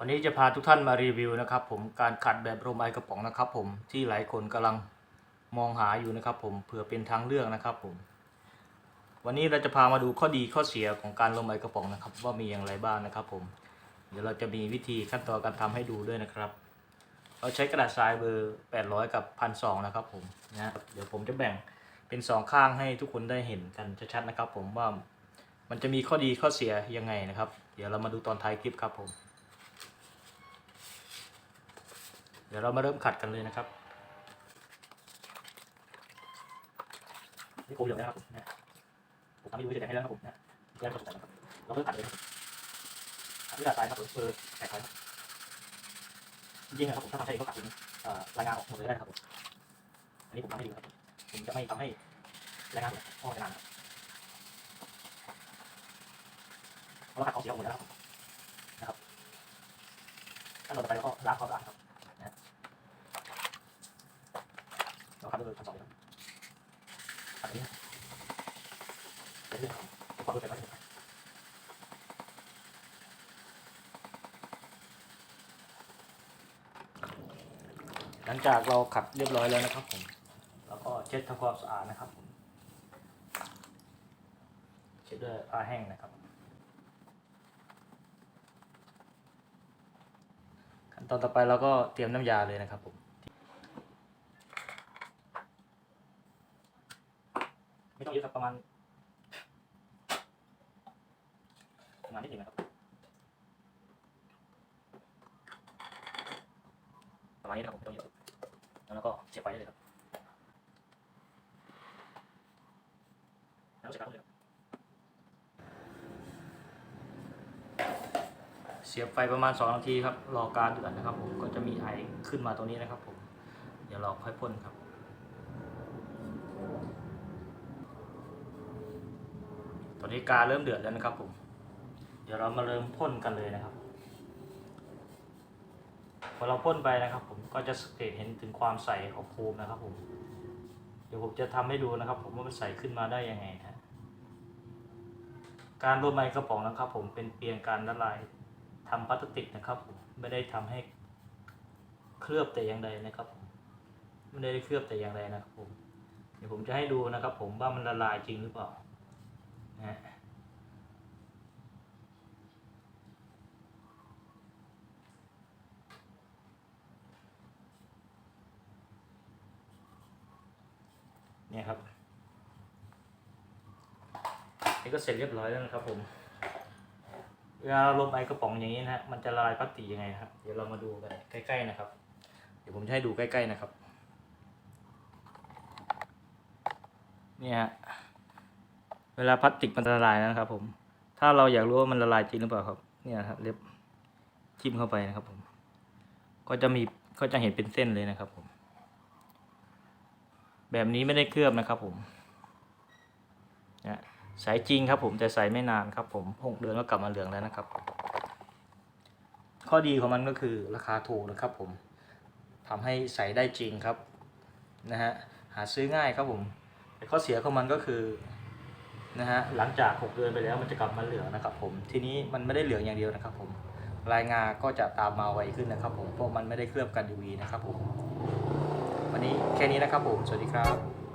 วันนี้จะพาทุกท่านมารีวิวนะครับผมการขัดแบบโรมไอกระป๋องนะครับผมที่หลายคนกำลังมองหาอยู่นะครับผมเผื่อเป็นทางเลือกนะครับผม วันนี้เราจะพามาดูข้อดีข้อเสียของการโรมไอกระป๋องนะครับ ว่ามีอย่างไรบ้างนะครับผม เดี๋ยวเราจะมีวิธีขั้นตอนการทำให้ดูด้วยนะครับ เราใช้กระดาษทรายเบอร์ 800 กับ1,200นะครับผมนะเดี๋ยวผมจะแบ่งเป็นสองข้างให้ทุกคนได้เห็นกันชัดๆนะครับ ผมว่ามันจะมีข้อดีข้อเสียยังไงนะครับ เดี๋ยวเรามาดูตอนท้ายคลิปครับผม เดี๋ยวเรามาเริ่มขัดกันเลยนะครับนี่โคมเหลืองนะครับผมนะผมทำให้ดูจะแบ่งให้แล้วนะครับผมนะแยกผสมกันนะครับเราเริ่มขัดเลยนะครับขัดด้วยดาษทรายครับผมเออแตกไปครับจริงๆนะครับผมถ้าทำใช่ก็ขัดถึงเอ่อรายงานออกหมดเลยได้ครับผมอันนี้ผมทำให้ดูนะครับผมจะไม่ทำให้รายงานออกนานครับเพราะเราขัดของเสียออกหมดแล้วนะครับขั้นตอนต่อไปเราก็ล้างความสะอาดครับ เราคัดด้วยพันสองเลยครับอันนี้เป็นเรื่องของความรู้สึกว่าหลังจากเราขัดเรียบร้อยแล้วนะครับผม แล้วก็เช็ดทำความสะอาดนะครับผม เช็ดด้วยผ้าแห้งนะครับ ขั้นตอนต่อไปเราก็เตรียมน้ำยาเลยนะครับผม ไม่ต้องเยอะครับประมาณประมาณนิดหนึ่งนะครับประมาณนี้นะครับผมไม่ต้องเยอะแล้วก็เสียบไฟได้เลยครับแล้วเสียบปลั๊กเลยครับเสียบไฟประมาณ 2 นาทีครับ รอการเดือดนะครับผม ก็จะมีไอขึ้นมาตรงนี้นะครับผม เดี๋ยวราค่อยพ่นครับ อนนี้กาเริ่มเดือดแล้วนะครับผม เดี๋ยวเรามาเริ่มพ่นกันเลยนะครับพอเราพ่นไปนะครับ ผมก็จะสังเกตเห็นถึงความใสของโฟมนะครับ ผม เดี๋ยวผมจะทำให้ดูนะครับ ผมว่ามันใสขึ้นมาได้ยังไงนะการรวมไม้กระป๋องนะครับ ผมเป็นเพียงการละลายทำพลาสติกนะครับ ผมไม่ได้ทำให้เคลือบแต่อย่างใดนะครับผมไม่ได้เคลือบแต่อย่างใดนะครับผมเดี๋ยวผมจะให้ดูนะครับ ผมว่ามันละลายจริงหรือเปล่า นะเนี่ยครับ นี่ก็เสร็จเรียบร้อยแล้วนะครับผมเวลาเราลมไอกระป๋องอย่างนี้นะฮะมันจะละลายพลาสติกยังไงครับ เดี๋ยวเรามาดูกันใกล้ๆนะครับ เดี๋ยวผมจะให้ดูใกล้ๆนะครับ เนี่ยฮะ เวลาพลาสติกมันละลายนะครับ ผม ถ้าเราอยากรู้ว่ามันละลายจริงหรือเปล่าครับ เนี่ยครับเล็บจิ้มเข้าไปนะครับ ผม ก็จะมีก็จะเห็นเป็นเส้นเลยนะครับ ผม แบบนี้ไม่ได้เคลือบนะครับ ผมเนี่ยใสจริงครับ ผมแต่ใสไม่นานครับ ผมหกเดือนก็กลับมาเหลืองแล้วนะครับ ข้อดีของมันก็คือราคาถูกนะครับ ผมทำให้ใสได้จริงครับ นะฮะหาซื้อง่ายครับผมแต่ข้อเสียของมันก็คือ นะฮะหลังจาก 6 เดือนไปแล้วมันจะกลับมาเหลืองนะครับผมทีนี้มันไม่ได้เหลืองอย่างเดียวนะครับผมรายงานก็จะตามมาไวขึ้นนะครับผมเพราะมันไม่ได้เคลือบกัน UV นะครับผมวันนี้แค่นี้นะครับผมสวัสดีครับ